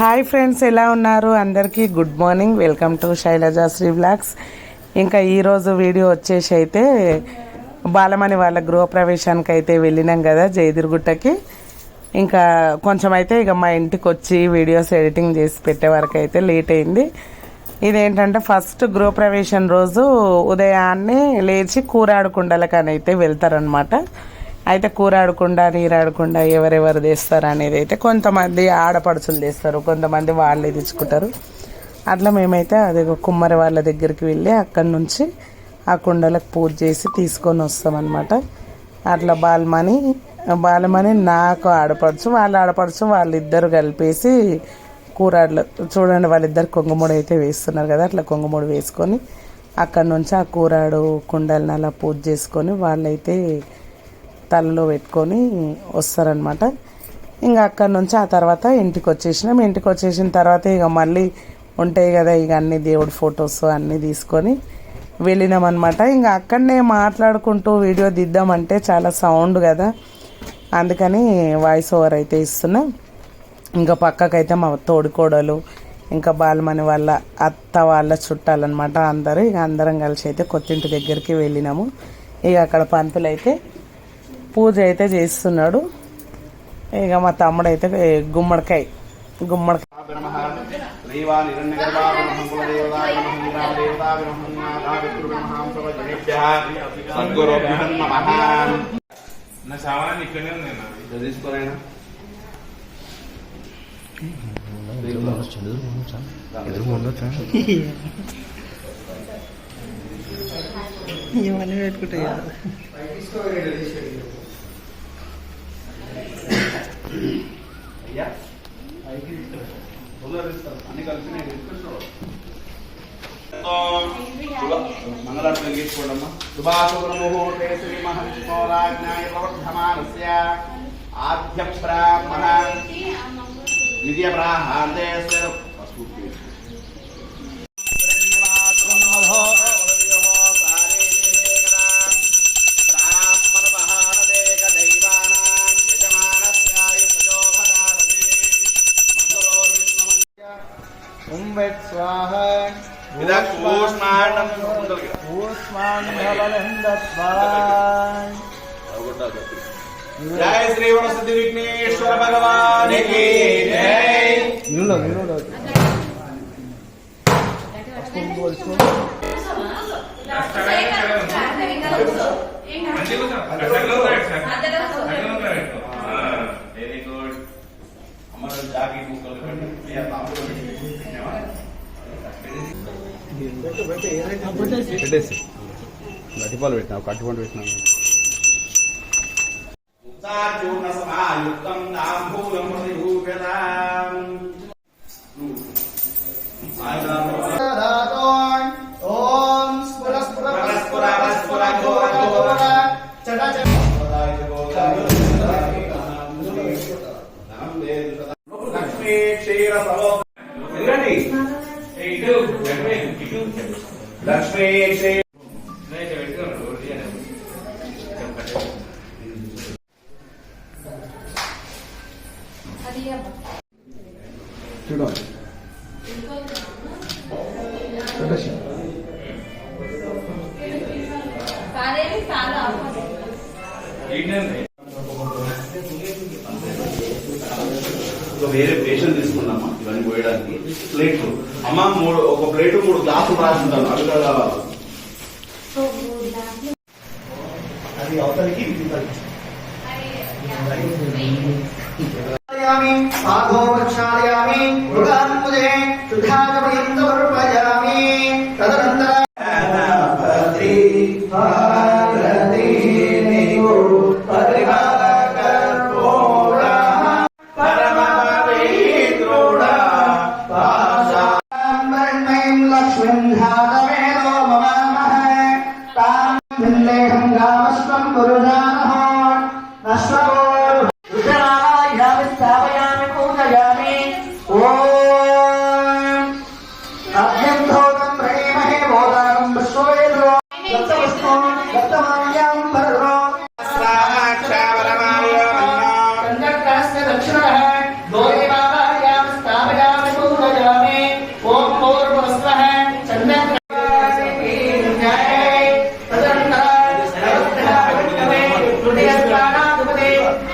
Hi friends ఎలా ఉన్నారు? అందరికీ good morning. Welcome to Shailaja Sri blogs ఇంకా ఈరోజు వీడియో వచ్చేసి అయితే బాలమణి వాళ్ళ గృహప్రవేశానికి అయితే వెళ్ళినాం కదా జయదిరుగుట్టకి. ఇంకా కొంచెం అయితే ఇక మా ఇంటికి వచ్చి వీడియోస్ ఎడిటింగ్ చేసి పెట్టే వరకు అయితే లేట్ అయింది. ఇదేంటంటే ఫస్ట్ గృహప్రవేశం రోజు ఉదయాన్నే లేచి కూరాడుకుండలకని అయితే వెళ్తారనమాట అయితే కూరాడకుండా నీరాడకుండా ఎవరెవరు తెస్తారు అనేది అయితే కొంతమంది ఆడపడుచులు తెస్తారు కొంతమంది వాళ్ళే తెచ్చుకుంటారు అట్లా మేమైతే అది కుమ్మరి వాళ్ళ దగ్గరికి వెళ్ళి అక్కడి నుంచి ఆ కుండలకు పూజ చేసి తీసుకొని వస్తామన్నమాట. అట్లా బాలమని బాలమని నాకు ఆడపడుచు వాళ్ళు ఆడపడుచు వాళ్ళిద్దరు కలిపేసి కూరలు చూడండి వాళ్ళిద్దరు కొంగుముడు అయితే వేస్తున్నారు కదా అట్లా కొంగుముడు వేసుకొని అక్కడ నుంచి ఆ కూరాడు కుండలను అలా పూజ చేసుకొని వాళ్ళైతే తలలో పెట్టుకొని వస్తారనమాట ఇంకా అక్కడి నుంచి ఆ తర్వాత ఇంటికి వచ్చేసినాం ఇంటికి వచ్చేసిన తర్వాత ఇక మళ్ళీ ఉంటాయి కదా ఇక అన్ని దేవుడి ఫొటోస్ అన్నీ తీసుకొని వెళ్ళినాం అనమాట ఇంకా అక్కడనే మాట్లాడుకుంటూ వీడియో దిద్దామంటే చాలా సౌండ్ కదా. అందుకని వాయిస్ ఓవర్ అయితే ఇస్తున్నా. ఇంకా పక్కకైతే మా తోడికోడలు ఇంకా బాలమణి వాళ్ళ అత్త వాళ్ళ చుట్టాలన్నమాట అందరూ. ఇక అందరం కలిసి అయితే కొత్తింటి దగ్గరికి వెళ్ళినాము. ఇక అక్కడ పంతులు అయితే పూజ అయితే చేస్తున్నాడు. ఇక మా తమ్ముడు అయితే గుమ్మడికాయ గుమ్మడికాయ. నమః. శ్రీవానిరణ్యగర్భావనమః అయ్యా అన్ని కలిసి మంగళార్పణ తీసుకోండమ్మా శుభాశుభముహూర్తే శ్రీ మహంసోరాజ్ఞాయ ప్రవర్ధమానస్య. ఆద్య బ్రాహ్మణ ద్వితీయ బ్రాహ్మణే ఓం మంచిగా ఉందా? అట్లా ఉందా ఇట్లా? అట్లా ఉందా ఇట్లా? ఆ, వెరీ గుడ్ అమ్మ జాగి ముక్కలు పెట్టండి అయ్యా తాంబూలం పెట్టండి. పెట్టేసి. గట్టిపాలు పెట్టినా ఒక అట్టుపండు పెట్టినా. ఉత్సాహూర్ణ వేరే పేషెంట్ తీసుకున్నామా? ఇవన్నీ పోయడానికి. ప్లేట్లు అమ్మ మూడు ఒక ప్లేట్ మూడు గ్లాసులు రాసింటాను అవి కూడా కావాలి అది అవతలికి సాధో ராமஸ்வம் குருதா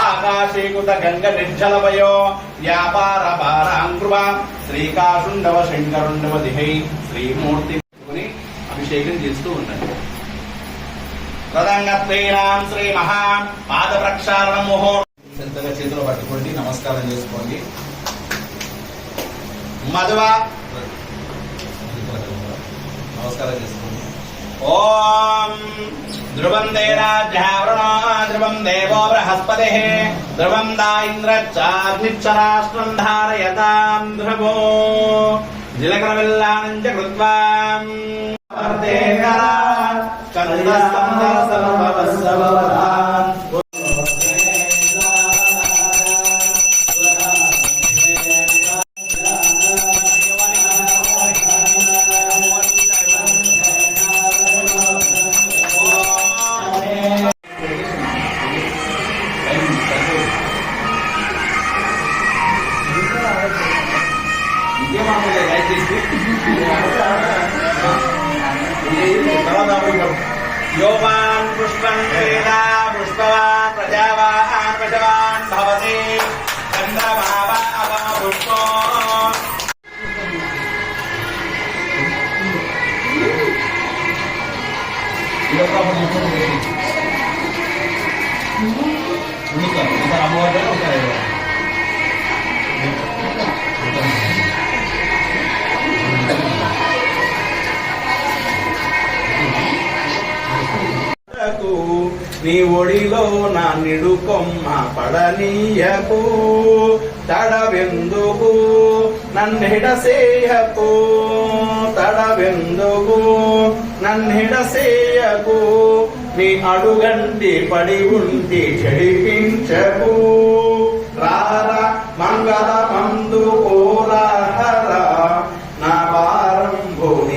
ఆకాశీకృత గంగ నిర్జలవయో వ్యాపార పారాంకృవ శ్రీకాశుండవ శంకరుండవ దిహై శ్రీమూర్తి అభిషేకం చేస్తూ ఉండండి ప్రదంగత్వేనాం శ్రీ మహా పాద ప్రక్షాళన ముహూర్తం శ్రద్ధగా చేతిలో పట్టుకోండి నమస్కారం చేసుకోండి. మధువ నమస్కారం చేసుకోండి. ఓం ధ్రువం దేరాజ్యావృణో ధ్రువం దేవో బృహస్పతి ధ్రువం దా ఇంద్రచాగ్నిచ్చరాష్ట్రం ధారయతాం ధ్రువో జిలకరవిల్లానం చ కృత్వాం యోవాన్ పుష్పం క్రీడా పుష్పవాన్ ప్రజావాన్ ప్రజవాన్ భవతి చంద్రమావా అవమ పుష్పో you. నీ ఒడిలో నా నిడుకొమ్మ పడనీయకు తడవెందుకు? నన్నిడసేయకు తడవెందుకు? నన్నిడసేయకు నీ అడుగంటి పడి ఉండి చెడిపించకు. రార మంగళ మందు కోరాహర నా వారంభు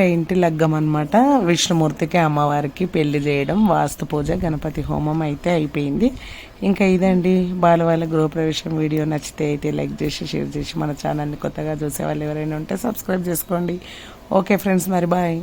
ఇంకా ఇంటి లగ్గం అనమాట విష్ణుమూర్తికి అమ్మవారికి పెళ్ళి చేయడం వాస్తు పూజ గణపతి హోమం అయితే అయిపోయింది. ఇంకా ఇదండి. బాలవాళ్ళ గృహప్రవేశం వీడియో నచ్చితే అయితే లైక్ చేసి షేర్ చేసి మన ఛానల్ని కొత్తగా చూసే వాళ్ళు ఎవరైనా ఉంటే సబ్స్క్రైబ్ చేసుకోండి. ఓకే ఫ్రెండ్స్ మరి బాయ్.